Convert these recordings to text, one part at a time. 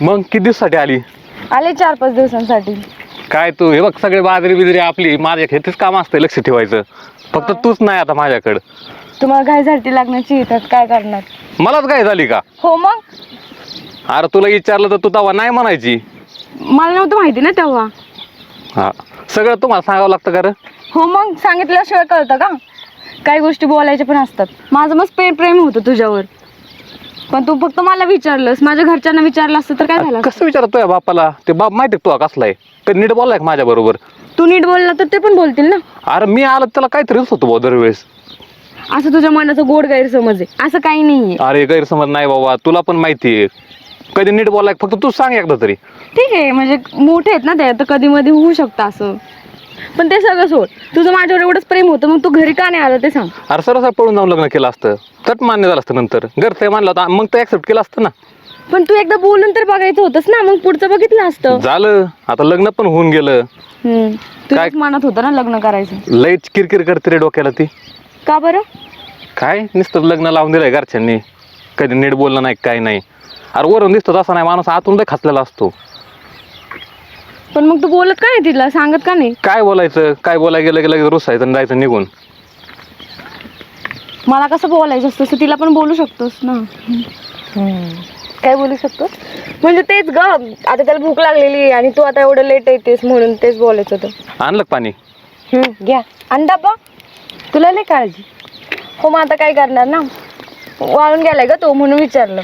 मग किती दिवसासाठी आली? आले चार पाच दिवसांसाठी. काय तू हे बघ सगळे बाजरी बिजरी आपली माझ्या खेतीच काम असतं लक्ष ठेवायचं. फक्त तूच नाही आता माझ्याकडं. तुम्हाला घाईसाठी लागण्याची येतात काय करणार? मलाच काय झाली का? हो मग? अरे तुला विचारलं तर तू तेव्हा नाही म्हणायची. मला नव्हतं माहिती ना तेव्हा. हा. सगळं तुम्हाला सांगावं लागतं का रे? हो मग? सांगितल्याशिवाय कळतं का? काही गोष्टी बोलायच्या पण असतात. माझं मग प्रेम प्रेम होतं तुझ्यावर. पण तू फक्त मला विचारलंस. माझ्या घरच्यांना विचारलं असतं तर काय झालं असतं? कसं विचारत तुझ्या बापाला? ते बाप माहिती तुला कसला आहे? नीट बोललाय माझ्या बरोबर? तू नीट बोलला तर ते पण बोलतील ना. अरे मी आलो त्याला काहीतरीच होतो भाऊ दरवेळेस. असं तुझ्या मनाचा गोड गैरसमज आहे. असं काही नाहीये. अरे गैरसमज नाही बाबा तुला पण माहिती आहे. कधी नीट बोलाय फक्त तू सांग एकदा तरी. ठीक आहे म्हणजे मोठे आहेत ना ते तर कधी मध्ये होऊ शकतं असं. पण ते सगळं सोड. तुझं माझ्यावर एवढंच प्रेम होतं मग तू घरी का नाही आलं ते सांग. अरे सरळ पळून जाऊन लग्न केलं असतं. तट मान्य झालं असतं नंतर. घरचं मानलं होतं. मग तर ऍक्सेप्ट केलं असतं ना. पण तू एकदा बोलून तर बघायचं होतंस ना. मग पुढचं बघितलं असतं. झालं. आता लग्न पण होऊन गेलं. हम्म. तुझ्याच मनात होतं ना लग्न करायचं. लयच किरकिर करते रे डोक्याला ती. का बरं? काय? नुसतं लग्न लावून दिलंय घरच्यांनी. कधी नीट बोललं नाही काय नाही. अरे वरून दिसतो तसा नाही माणूस. आतून लय खाचलेला असतो. पण मग तू बोलत का नाही तिला? सांगत का नाही? काय बोलायचं? काय बोलायला गेलं की लगेच रुसायचं आणि जायचं निघून. मला कसं बोलायचं असतं? तसं तिला पण बोलू शकतोस ना. काय बोलू शकतोस? म्हणजे तेच ग. आता त्याला भूक लागलेली आहे आणि तू आता एवढं लेट येतेस म्हणून तेच बोलायचं होतं. आणलं का पाणी? घ्या. अंडा बा तुला नाही काळजी. हो मग आता काय करणार ना? वाळून गेलाय का तो म्हणून विचारलं.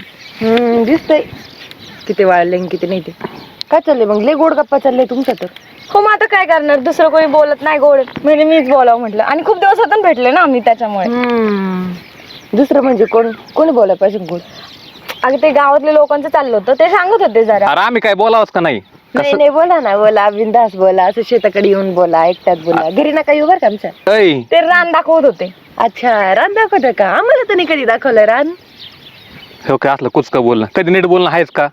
दिसतंय. किती वाळले आणि किती नाही ते. काय चाललंय मग? लय गोड गप्पा चालले तुमच्या तर. हो मग आता काय करणार? दुसरं कोणी बोलत नाही गोड. म्हणजे मीच बोलावं म्हटलं. आणि खूप दिवसातून भेटले ना आम्ही त्याच्यामुळे. दुसरं म्हणजे कोण कोणी बोलायला पाहिजे गोड? अगं ते गावातल्या लोकांचं चाललं होतं. ते सांगत होते जरा. अरे आम्ही काय बोलावंच का नाही? नाही कसं नाही बोला ना बोला. बिंदास बोला. असं शेताकडे येऊन बोला एकट्यात बोला. घरी नका येऊ बरं का आमच्या. ऐ. ते रान दाखवत होते. अच्छा रान दाखवत का? आम्हाला तर नाही कधी दाखवलं रान. हो काय असलं कुचकं बोलणं. कधी नीट बोलणं आहेच का?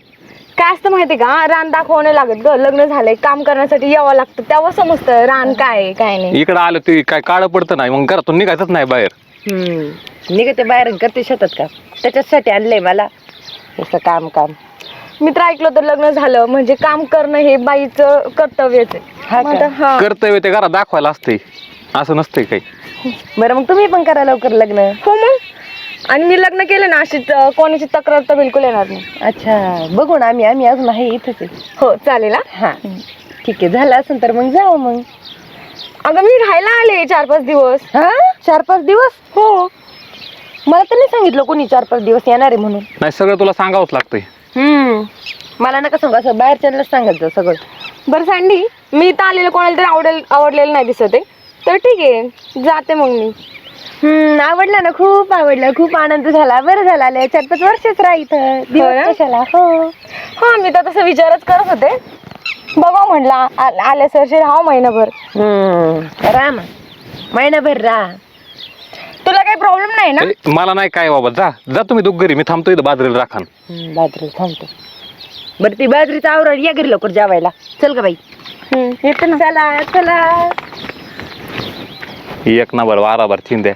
काय असतं माहिती का? रान दाखवणं लागत ग. लग्न झालंय काम करण्यासाठी यावं लागतं. तेव्हा समजतं रान काय आहे, काय नाही. इकडं आलं ते काय काळं पडतं नाही मग घरातून निघायचंच नाही बाहेर. निघते बाहेर करते शेतात का त्याच्यासाठी आणलंय मला. असं काम काम. मी तर ऐकलं तर लग्न झालं. म्हणजे काम करणं हे बाईचं कर्तव्यच आहे. मग आता हा. कर्तव्य ते घरात दाखवायला असते असं नसते काही. बरं मग तुम्ही पण करा लवकर लग्न. हो मग. आणि मी लग्न केलं ना अशीच अं, कोणाची तक्रार तर बिलकुल येणार नाही. अच्छा बघू ना आम्ही आम्ही अजून आहे इथंच आहे. हो चालेल हा? हा. ठीक आहे झालं असेल तर मग जाऊ मग. अगं मी राहायला आले चार पाच दिवस. हा? चार पाच दिवस? हो. मला तर नाही सांगितलं कोणी चार पाच दिवस येणार आहे म्हणून. नाही सगळं तुला सांगावंच लागतंय. हम्म. मला नका सांगू असं बाहेरच्यांनाच सांगायचं सगळं. बरं सँडी. मी इथं आलेलं कोणाला तरी आवडेल आवडलेलं नाही दिसत आहे. तर ठीक आहे जाते मग मी. हम्म आवडलं ना खूप आवडलं खूप आनंद झाला. बरं झालं आले. चार पाच वर्षच राह इथं. हो? दिवस कशाला? हो. हा मी तर तसं विचारच करत होते. बघा म्हटला आल्या सरशी राहा महिनाभर. हम्म मग महिनाभर राह. तुला काही प्रॉब्लेम नाही ना? ए, मला नाही काय बाबा जा जा तुम्ही दोघ घरी मी थांबतो इथं बाजरीला राखान बाजरी थांबतो. बरं ती बाजरीचा आवरण या घरी लवकर जेवायला. चल का बाई. हम्म, येते ना. चला चला. एक नंबर वाराभर चिंध्या